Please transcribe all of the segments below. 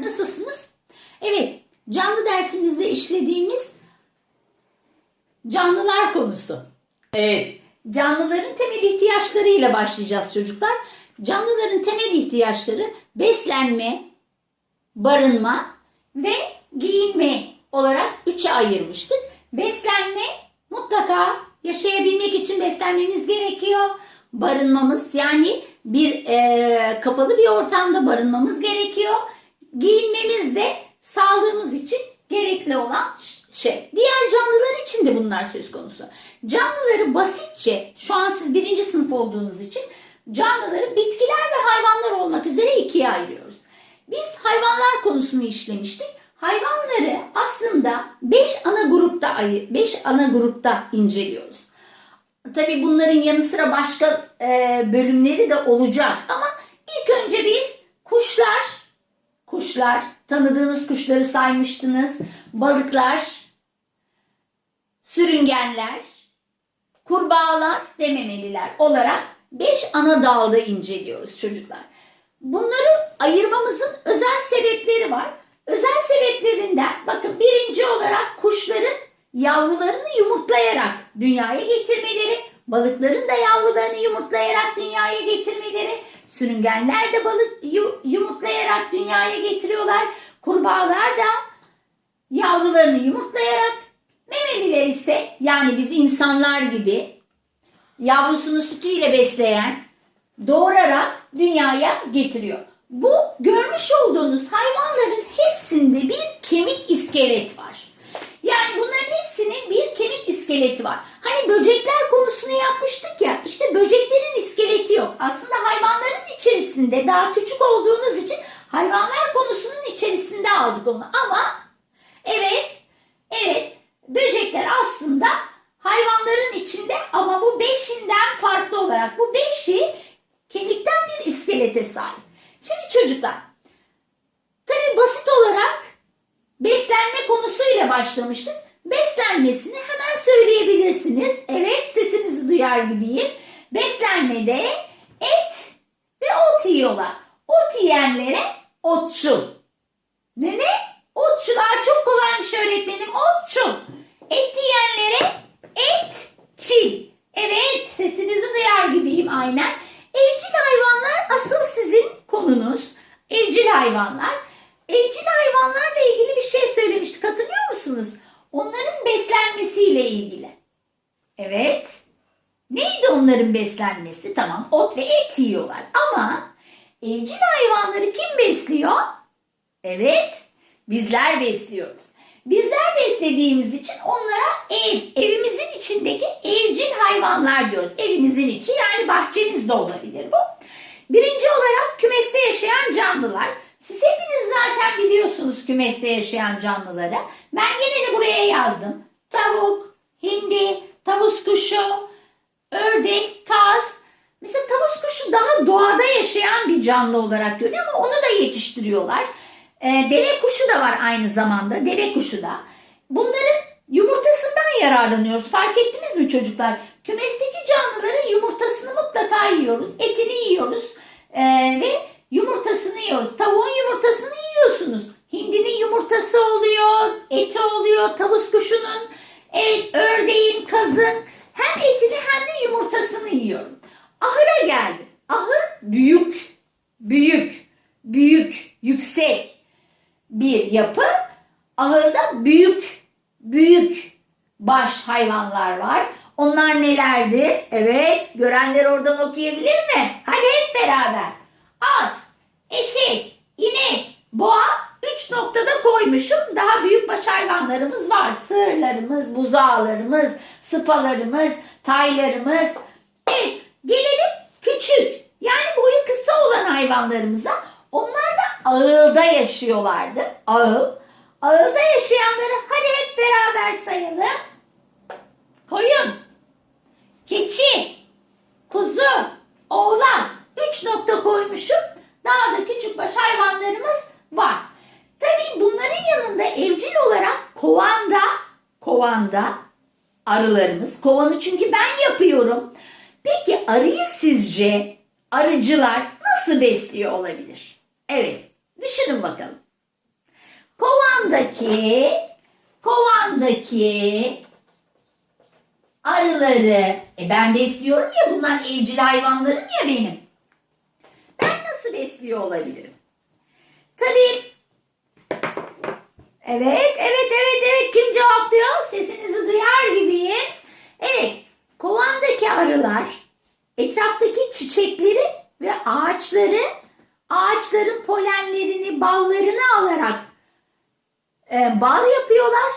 Nasılsınız? Evet, canlı dersimizde işlediğimiz canlılar konusu. Evet, canlıların temel ihtiyaçlarıyla başlayacağız çocuklar. Canlıların temel ihtiyaçları beslenme, barınma ve giyinme olarak üçe ayırmıştık. Beslenme mutlaka yaşayabilmek için beslenmemiz gerekiyor. Barınmamız yani bir e, kapalı bir ortamda barınmamız gerekiyor. Giyinmemiz de sağlığımız için gerekli olan şey. Diğer canlılar için de bunlar söz konusu. Canlıları basitçe şu an siz birinci sınıf olduğunuz için canlıları bitkiler ve hayvanlar olmak üzere ikiye ayırıyoruz. Biz hayvanlar konusunu işlemiştik. Hayvanları aslında 5 ana grupta ayı 5 ana grupta inceliyoruz. Tabii bunların yanı sıra başka bölümleri de olacak ama ilk önce biz kuşlar, tanıdığınız kuşları saymıştınız. Balıklar, sürüngenler, kurbağalar ve memeliler olarak 5 ana dalda inceliyoruz çocuklar. Bunları ayırmamızın özel sebepleri var. Özel sebeplerinden bakın birinci olarak kuşların yavrularını yumurtlayarak dünyaya getirmeleri, balıkların da yavrularını yumurtlayarak dünyaya getirmeleri, sürüngenler de balık yu- yumurtlayarak dünyaya getiriyorlar. Kurbağalar da yavrularını yumurtlayarak, memeliler ise yani biz insanlar gibi yavrusunu sütüyle besleyen, doğurarak dünyaya getiriyor. Bu görmüş olduğunuz hayvanların hepsinde bir kemik iskelet var. Yani bunların hepsinin bir kemik iskeleti var. Hani böcekler konusunu yapmıştık ya. işte böceklerin iskeleti yok. Aslında hayvanların içerisinde daha küçük olduğunuz için hayvanlar konusunun içerisinde aldık onu. Ama evet, evet böcekler aslında hayvanların içinde ama bu beşinden farklı olarak bu beşi kemikten bir iskelete sahip. Şimdi çocuklar tabi basit olarak beslenme konusuyla başlamıştık. Beslenmesini hemen söyleyebilirsiniz. Evet sesinizi duyar gibiyim. Beslenmede et ot yiyorlar. Ot yiyenlere otçul. Ne ne? Otçular çok kolaymış öğretmenim. Otçul. Et yiyenlere etçil. Evet sesinizi duyar gibiyim aynen. Evcil hayvanlar asıl sizin konunuz. Evcil hayvanlar. Evcil hayvanlarla ilgili bir şey söylemiştik hatırlıyor musunuz? Onların beslenmesiyle ilgili. Evet. Neydi onların beslenmesi? Tamam ot ve et yiyorlar ama evcil hayvanları kim besliyor? Evet bizler besliyoruz. Bizler beslediğimiz için onlara ev, evimizin içindeki evcil hayvanlar diyoruz. Evimizin içi yani bahçemiz de olabilir bu. Birinci olarak kümeste yaşayan canlılar. Siz hepiniz zaten biliyorsunuz kümeste yaşayan canlıları. Ben gene de buraya yazdım. Tavuk, hindi, tavus kuşu, ördek, kaz. Mesela tavus kuşu daha doğada yaşayan bir canlı olarak görünüyor ama onu da yetiştiriyorlar. Ee, deve kuşu da var aynı zamanda. Deve kuşu da. Bunların yumurtasından yararlanıyoruz. Fark ettiniz mi çocuklar? Kümesteki canlıların yumurtasını mutlaka yiyoruz. Etini yiyoruz. Ee, ve yumurtasını yiyoruz. Tavuğun yumurtasını yiyorsunuz. Hindinin yumurtası oluyor. Eti oluyor. Tavus kuşunun. Evet ördeğin, kazın. Hem etini hem de yumurtasını yiyorum. Ahıra geldim. Ahır büyük. Büyük. Büyük. Yüksek bir yapı. Ahırda büyük, büyük baş hayvanlar var. Onlar nelerdir? Evet, görenler oradan okuyabilir mi? Hadi hep beraber. At, eşek, inek, boğa üç noktada koymuşum. Daha büyük baş hayvanlarımız var. Sığırlarımız, buzağlarımız, sıpalarımız, taylarımız. Evet, gelelim küçük. Yani boyu kısa olan hayvanlarımıza. Onlar da ağılda yaşıyorlardı. Ağıl. Ağılda yaşayanları hadi hep beraber sayalım. Koyun, keçi, kuzu, oğlan. Üç nokta koymuşum. Daha da küçük baş hayvanlarımız var. Tabii bunların yanında evcil olarak kovanda, kovanda arılarımız. Kovanı çünkü ben yapıyorum. Peki arıyı sizce arıcılar nasıl besliyor olabilir? Evet, düşünün bakalım. ki kovandaki arıları e ben besliyorum ya bunlar evcil hayvanlarım ya benim. Ben nasıl besliyor olabilirim? Tabii Evet, evet, evet, evet. Kim cevaplıyor? Sesinizi duyar gibiyim. Evet, kovandaki arılar etraftaki çiçekleri ve ağaçların ağaçların polenlerini, ballarını alarak e, bal yapıyorlar.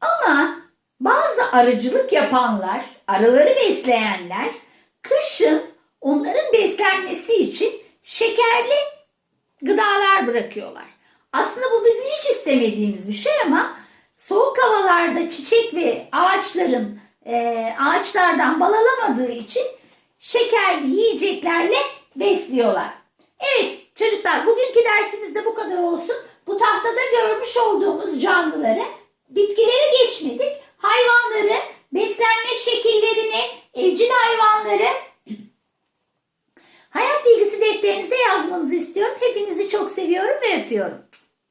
Ama bazı arıcılık yapanlar, arıları besleyenler kışın onların beslenmesi için şekerli gıdalar bırakıyorlar. Aslında bu bizim hiç istemediğimiz bir şey ama soğuk havalarda çiçek ve ağaçların e, ağaçlardan bal alamadığı için şekerli yiyeceklerle besliyorlar. Evet çocuklar bugünkü dersimizde bu kadar olsun. Bu tahtada görmüş olduğumuz canlıları bitkilere geçmedik. Hayvanları, beslenme şekillerini, evcil hayvanları Hayat bilgisi defterinize yazmanızı istiyorum. Hepinizi çok seviyorum ve öpüyorum.